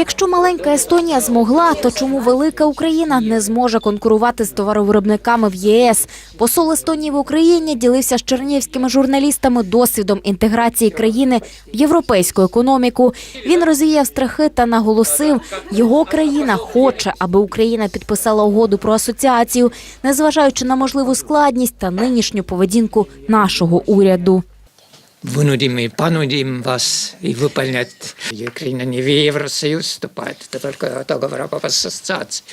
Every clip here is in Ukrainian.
Якщо маленька Естонія змогла, то чому велика Україна не зможе конкурувати з товаровиробниками в ЄС? Посол Естонії в Україні ділився з чернігівськими журналістами досвідом інтеграції країни в європейську економіку. Він розвіяв страхи та наголосив, його країна хоче, аби Україна підписала угоду про асоціацію, незважаючи на можливу складність та нинішню поведінку нашого уряду. Вынудим и понудим вас и выполнять. Украина не в Евросоюз вступает, это только договор об ассоциации.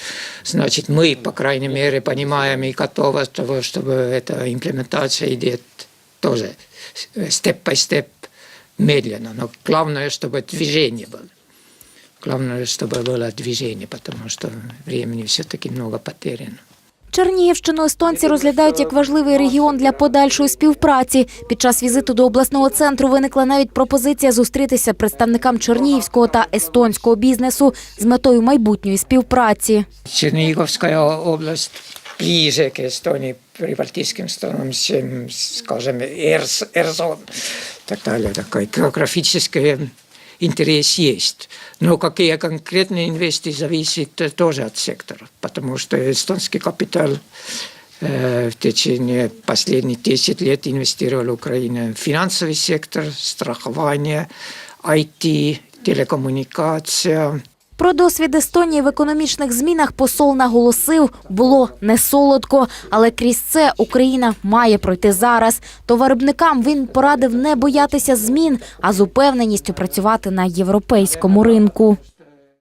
Значит, мы, по крайней мере, понимаем и готовы к того, чтобы эта имплементация идет тоже степ-по-степ медленно. Но главное, чтобы движение было. Главное, чтобы было движение, потому что времени все-таки много потеряно. Чернігівщину естонці розглядають як важливий регіон для подальшої співпраці. Під час візиту до обласного центру виникла навіть пропозиція зустрітися представникам чернігівського та естонського бізнесу з метою майбутньої співпраці. Черниговская область ближе к Эстонии, прибалтийским странам, чем, скажем, Эрс, Эрзон и так далее. Такой географический интерес есть. Но какие конкретные инвестиции зависит э, тоже от сектора, потому что эстонский капитал э, в течение последних 10 лет инвестировал в Украину в финансовый сектор, страхование, IT, телекоммуникация, про досвід Естонії в економічних змінах посол наголосив, було не солодко, але крізь це Україна має пройти зараз. Товаробникам він порадив не боятися змін, а з упевненістю працювати на європейському ринку.